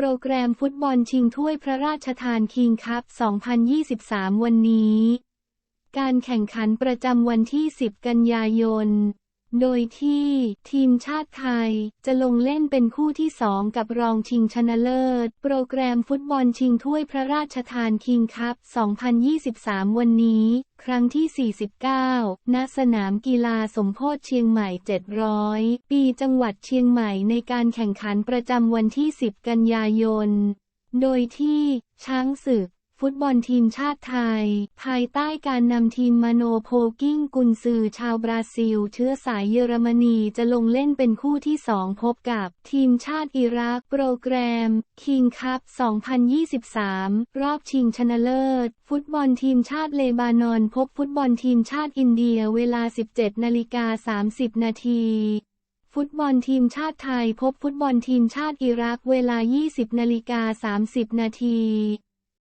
โปรแกรมฟุตบอลชิงถ้วยพระราชทานคิงคัพ 2023 วันนี้ การแข่งขันประจำวันที่ 10 กันยายน โดยที่ทีมชาติไทยจะลงเล่นเป็นคู่ที่2กับรองชิงชนะเลิศ โปรแกรมฟุตบอลชิงถ้วยพระราชทานคิงคัพ 2023 วันนี้ ครั้งที่ 49 ณ สนามกีฬาสมโพธิเชียงใหม่ 700 ปีจังหวัดเชียงใหม่ในการแข่งขันประจำวันที่ 10 กันยายน โดยที่ช้างศึก ฟุตบอลทีมชาติไทย ภายใต้การนำทีมมาโนโพกิ้งกุนซือชาวบราซิล เชื้อสายเยอรมนีจะลงเล่นเป็นคู่ที่สองพบกับทีมชาติอิรัก โปรแกรม คิงคัพ 2023 รอบชิงชนะเลิศ ฟุตบอลทีมชาติเลบานอนพบฟุตบอลทีมชาติอินเดียเวลา 17นาฬิกา30 นาทีฟุตบอลทีมชาติไทยพบฟุตบอลทีมชาติอิรักเวลา 20นาฬิกา30 นาที